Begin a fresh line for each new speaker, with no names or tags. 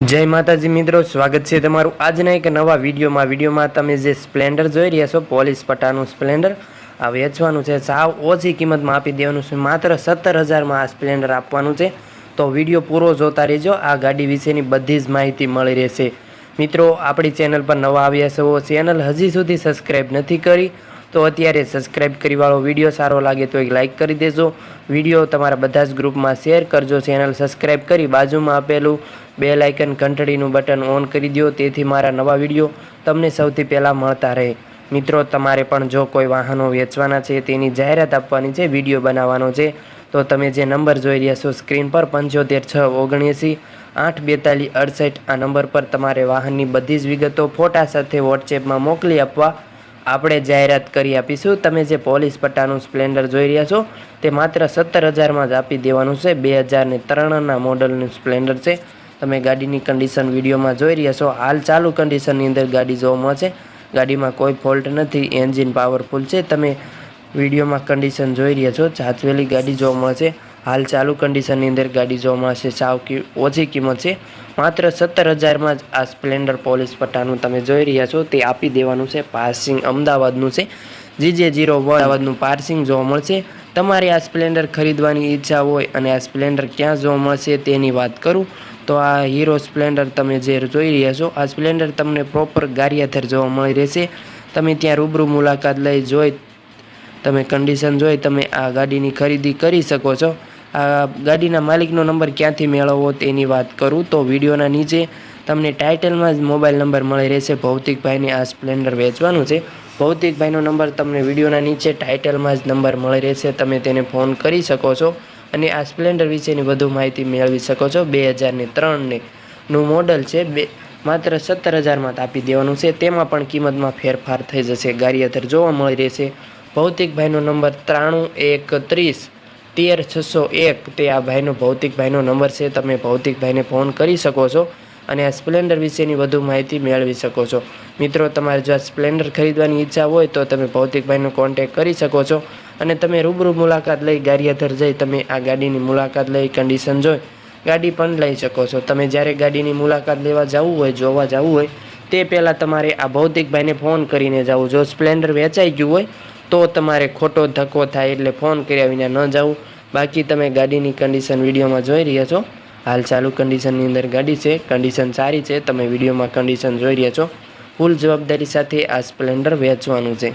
જય માતાજી મિત્રો, સ્વાગત છે તમારું આજના એક નવા વિડીયોમાં. વિડીયોમાં તમે જે સ્પ્લેન્ડર જોઈ રહ્યા છો, પોલીસ પટ્ટાનું સ્પ્લેન્ડર, આ વેચવાનું છે. સાવ ઓછી કિંમતમાં આપી દેવાનું છે. માત્ર સત્તર હજારમાં આ સ્પ્લેન્ડર આપવાનું છે. તો વીડિયો પૂરો જોતા રહેજો. આ ગાડી વિશેની બધી જ માહિતી મળી રહેશે. મિત્રો, આપણી ચેનલ પર નવા આવ્યા છો, ચેનલ હજી સુધી સબસ્ક્રાઈબ નથી કરી. તો અત્યારે સબસ્ક્રાઇબ કરી વાળો વીડિયો સારો લાગે તો એક લાઇક કરી દેજો. વીડિયો તમારા બધા જ ગ્રુપમાં શેર કરજો. ચેનલ સબસ્ક્રાઇબ કરી બાજુમાં આપેલું બે લાઇકન ઘંટડીનું બટન ઓન કરી દો તેથી મારા નવા વીડિયો તમને સૌથી પહેલાં મળતા રહે. મિત્રો, તમારે પણ જો કોઈ વાહનો વેચવાના છે, તેની જાહેરાત આપવાની છે, વીડિયો બનાવવાનો છે, તો તમે જે નંબર જોઈ રહ્યા છો સ્ક્રીન પર પંચોતેર છ ઓગણએંસી આઠ બેતાલીસ અડસઠ આ નંબર પર તમારે વાહનની બધી જ વિગતો ફોટા સાથે વોટ્સએપમાં મોકલી આપવા આપણે જાહેરાત કરી આપીશું. તમે જે પોલીસ પટ્ટાનું સ્પ્લેન્ડર જોઈ રહ્યા છો, તે માત્ર સત્તર હજારમાં જ આપી દેવાનું છે. બે હજારને ત્રણના મોડલનું સ્પ્લેન્ડર છે. તમે ગાડીની કન્ડિશન વિડીયોમાં જોઈ રહ્યા છો. હાલ ચાલુ કન્ડિશનની અંદર ગાડી જોવા મળશે ગાડીમાં કોઈ ફોલ્ટ નથી. એન્જિન પાવરફુલ છે. તમે વિડીયોમાં કન્ડિશન જોઈ રહ્યા છો. જાચવેલી ગાડી જોવા મળશે હાલ ચાલુ કન્ડિશનની અંદર ગાડી જોવા મળશે સાવ ઓછી કિંમત છે. માત્ર સત્તર હજારમાં જ આ સ્પ્લેન્ડર પોલીસ પટ્ટાનું તમે જોઈ રહ્યા છો. તે આપી દેવાનું છે. પાર્સિંગ અમદાવાદનું છે. જી જે જીરો અમદાવાદનું પાર્સિંગ જોવા મળશે. તમારે આ સ્પ્લેન્ડર ખરીદવાની ઈચ્છા હોય અને આ સ્પ્લેન્ડર ક્યાં જોવા મળશે તેની વાત કરું. તો આ હીરો સ્પ્લેન્ડર તમે જે જોઈ રહ્યા છો, આ સ્પ્લેન્ડર તમને પ્રોપર ગારિયાથર જોવા મળી રહેશે. તમે ત્યાં રૂબરૂ મુલાકાત લઈ જોઈ, તમે કન્ડિશન જોઈ તમે આ ગાડીની ખરીદી કરી શકો છો. આ ગાડીના માલિકનો નંબર ક્યાંથી મેળવવો તેની વાત કરું તો વિડીયોના નીચે તમને ટાઇટલમાં જ મોબાઈલ નંબર મળી રહેશે. ભૌતિકભાઈને આ સ્પ્લેન્ડર વેચવાનું છે. ભૌતિકભાઈનો નંબર તમને વિડીયોના નીચે ટાઇટલમાં જ નંબર મળી રહેશે. તમે તેને ફોન કરી શકો છો અને આ સ્પ્લેન્ડર વિશેની વધુ માહિતી મેળવી શકો છો. બે હજારને ત્રણને નું મોડલ છે. બે, માત્ર સત્તર હજારમાં આપી દેવાનું છે. તેમાં પણ કિંમતમાં ફેરફાર થઈ જશે. ગારિયાધર જોવા મળી રહેશે. ભૌતિકભાઈનો નંબર ત્રાણું એકત્રીસ તેર છસો એક તે આ ભાઈનો ભૌતિકભાઈનો નંબર છે, તમે ભૌતિકભાઈને ફોન કરી શકો છો અને આ સ્પ્લેન્ડર વિશેની વધુ માહિતી મેળવી શકો છો. મિત્રો, તમારે જો આ સ્પ્લેન્ડર ખરીદવાની ઈચ્છા હોય તો તમે ભૌતિકભાઈનો કોન્ટેક કરી શકો છો અને તમે રૂબરૂ મુલાકાત લઈ ગારિયાધર જઈ તમે આ ગાડીની મુલાકાત લઈ કન્ડિશન જોઈ, ગાડી પણ લઈ શકો છો. તમે જ્યારે ગાડીની મુલાકાત લેવા જવું હોય, જોવા જવું હોય, તે પહેલાં તમારે આ ભૌતિકભાઈને ફોન કરીને જવું. જો સ્પ્લેન્ડર વેચાઈ ગયું હોય તો તમારે ખોટો ધક્કો થાય એટલે ફોન કર્યા વિના ન જવું બાકી તમે ગાડીની કન્ડિશન વિડીયોમાં જોઈ રહ્યા છો. હાલ ચાલુ કન્ડિશનની અંદર ગાડી છે. કન્ડિશન સારી છે. તમે વિડીયોમાં કન્ડિશન જોઈ રહ્યા છો. ફૂલ જવાબદારી સાથે આ સ્પ્લેન્ડર વેચવાનું છે.